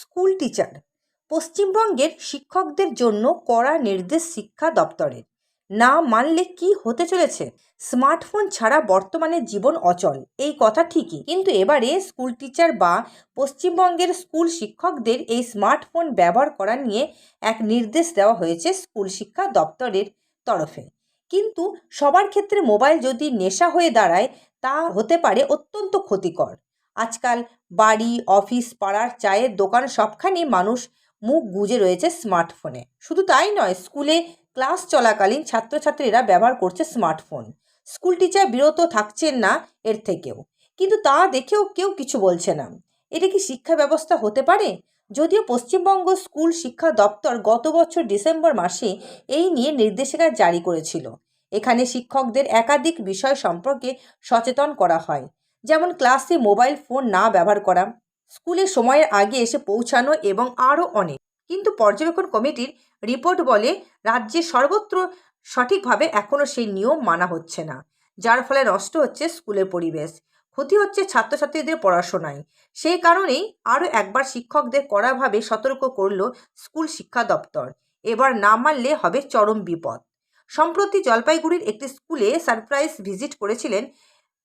School teacher. পশ্চিমবঙ্গের শিক্ষকদের জন্য কড়া নির্দেশ শিক্ষা দপ্তরের। না মানলে কি হতে চলেছে? স্মার্টফোন ছাড়া বর্তমানে জীবন অচল। এই কথা ঠিকই। কিন্তু এবারে স্কুল টিচার বা পশ্চিমবঙ্গের স্কুল শিক্ষকদের এই স্মার্টফোন ব্যবহার করা নিয়ে এক নির্দেশ দেওয়া হয়েছে স্কুল শিক্ষা দপ্তরের তরফে। কিন্তু সবার ক্ষেত্রে মোবাইল যদি নেশা হয়ে দাঁড়ায়, তা হতে পারে অত্যন্ত ক্ষতিকর। আজকাল বাড়ি, অফিস, পাড়ার চায়ের দোকান সবখানেই মানুষ মুখ গুজে রয়েছে স্মার্টফোনে। শুধু তাই নয়, স্কুলে ক্লাস চলাকালীন ছাত্রছাত্রীরা ব্যবহার করছে স্মার্টফোন। স্কুল টিচার বিরত থাকছেন না এর থেকেও। কিন্তু তা দেখেও কেউ কিছু বলছে না। এটা কি শিক্ষা ব্যবস্থা হতে পারে? যদিও পশ্চিমবঙ্গ স্কুল শিক্ষা দপ্তর গত বছর ডিসেম্বর মাসে এই নিয়ে নির্দেশিকা জারি করেছিল। এখানে শিক্ষকদের একাধিক বিষয় সম্পর্কে সচেতন করা হয়। যেমন ক্লাসে মোবাইল ফোন না ব্যবহার করা, স্কুলে সময়ের আগে এসে পৌঁছানো এবং আরও অনেক। কিন্তু পর্যবেক্ষণ কমিটির রিপোর্ট বলে রাজ্যে সর্বত্র সঠিকভাবে এখনও সেই নিয়ম মানা হচ্ছে না, যার ফলে নষ্ট হচ্ছে স্কুলের পরিবেশ, ক্ষতি হচ্ছে ছাত্রছাত্রীদের পড়াশোনায়। সেই কারণেই আরও একবার শিক্ষকদের কড়াভাবে সতর্ক করল স্কুল শিক্ষা দপ্তর। এবার না মানলে হবে চরম বিপদ। সম্প্রতি জলপাইগুড়ির একটি স্কুলে সারপ্রাইজ ভিজিট করেছিলেন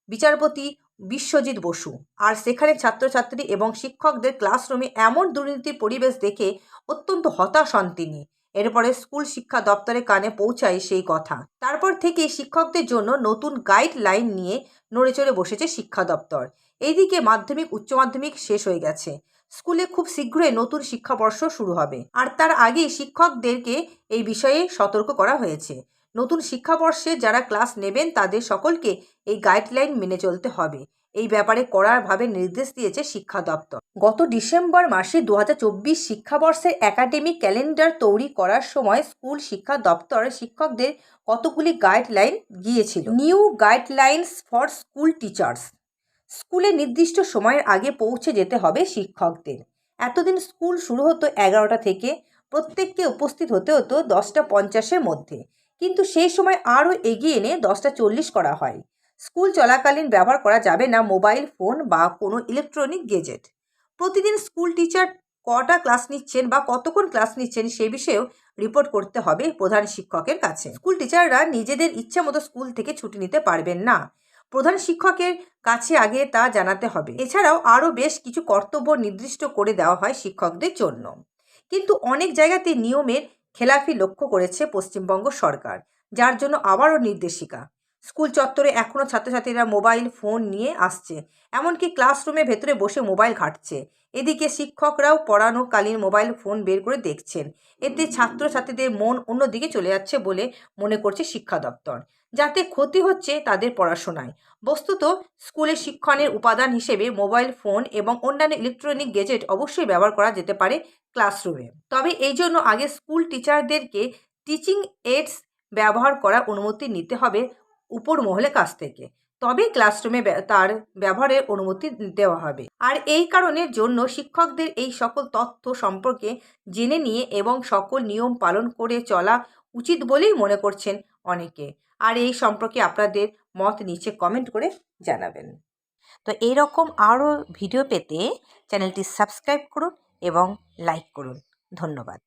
বিচারপতি বিশ্বজিৎ বসু। আর সেখানে ছাত্রছাত্রী এবং শিক্ষকদের ক্লাসরুমে এমন দুর্নীতির পরিবেশ দেখে অত্যন্ত হতাশ হন তিনি। এরপরে স্কুল শিক্ষা দপ্তরের কানে পৌঁছায় সেই কথা। তারপর থেকেই শিক্ষকদের জন্য নতুন গাইডলাইন নিয়ে নড়েচড়ে বসেছে শিক্ষা দপ্তর। এইদিকে মাধ্যমিক, উচ্চ মাধ্যমিক শেষ হয়ে গেছে। স্কুলে খুব শীঘ্রই নতুন শিক্ষাবর্ষ শুরু হবে। আর তার আগেই শিক্ষকদেরকে এই বিষয়ে সতর্ক করা হয়েছে। নতুন শিক্ষাবর্ষে যারা ক্লাস নেবেন, তাদের সকলকে এই গাইডলাইন মেনে চলতে হবে। এই ব্যাপারে কড়াভাবে নির্দেশ দিয়েছে শিক্ষা দপ্তর। গত ডিসেম্বর মাসে দু শিক্ষাবর্ষের একাডেমিক ক্যালেন্ডার তৈরি করার সময় স্কুল শিক্ষা দপ্তর শিক্ষকদের কতগুলি গাইডলাইন গিয়েছিল new guidelines for school teachers. স্কুলে নির্দিষ্ট সময়ের আগে পৌঁছে যেতে হবে শিক্ষকদের। এতদিন স্কুল শুরু হতো এগারোটা থেকে, প্রত্যেককে উপস্থিত হতে হতো দশটা পঞ্চাশের মধ্যে। কিন্তু সেই সময় আরও এগিয়ে এনে দশটা চল্লিশ করা হয়। স্কুল চলাকালীন ব্যবহার করা যাবে না মোবাইল ফোন বা কোনো ইলেকট্রনিক গেজেট। প্রতিদিন স্কুল টিচার কটা ক্লাস নিচ্ছেন বা কতক্ষণ ক্লাস নিচ্ছেন সে বিষয়েও রিপোর্ট করতে হবে প্রধান শিক্ষকের কাছে। স্কুল টিচাররা নিজেদের ইচ্ছা মতো স্কুল থেকে ছুটি নিতে পারবেন না। প্রধান শিক্ষকের কাছে আগে তা জানাতে হবে। এছাড়াও আরও বেশ কিছু কর্তব্য নির্দিষ্ট করে দেওয়া হয় শিক্ষকদের জন্য। কিন্তু অনেক জায়গাতে নিয়মের খেলাফি লক্ষ্য করেছে পশ্চিমবঙ্গ সরকার, যার জন্য আবারও নির্দেশিকা। স্কুল চত্বরে এখনও ছাত্রছাত্রীরা মোবাইল ফোন নিয়ে আসছে, এমনকি ক্লাসরুমে ভেতরে বসে মোবাইল ঘাঁটছে। এদিকে শিক্ষকরাও পড়ানোকালীন মোবাইল ফোন বের করে দেখছেন। এতে ছাত্রছাত্রীদের মন অন্যদিকে চলে যাচ্ছে বলে মনে করছে শিক্ষা দপ্তর। যাতে ক্ষতি হচ্ছে তাদের পড়াশোনায়। বস্তুত, স্কুলে শিক্ষণের উপাদান হিসেবে মোবাইল ফোন এবং অন্যান্য ইলেকট্রনিক গেজেট অবশ্যই ব্যবহার করা যেতে পারে ক্লাসরুমে। তবে এই জন্য আগে স্কুল টিচারদেরকে টিচিং এডস ব্যবহার করার অনুমতি নিতে হবে উপর মহলের কাছ থেকে। তবেই ক্লাসরুমে তার ব্যবহারের অনুমতি দেওয়া হবে। আর এই কারণের জন্য শিক্ষকদের এই সকল তথ্য সম্পর্কে জেনে নিয়ে এবং সকল নিয়ম পালন করে চলা উচিত বলেই মনে করছেন অনেকে। আর এই সম্পর্কে আপনাদের মত নিচে কমেন্ট করে জানাবেন। তো এইরকম আরও ভিডিও পেতে চ্যানেলটি সাবস্ক্রাইব করুন এবং লাইক করুন। ধন্যবাদ।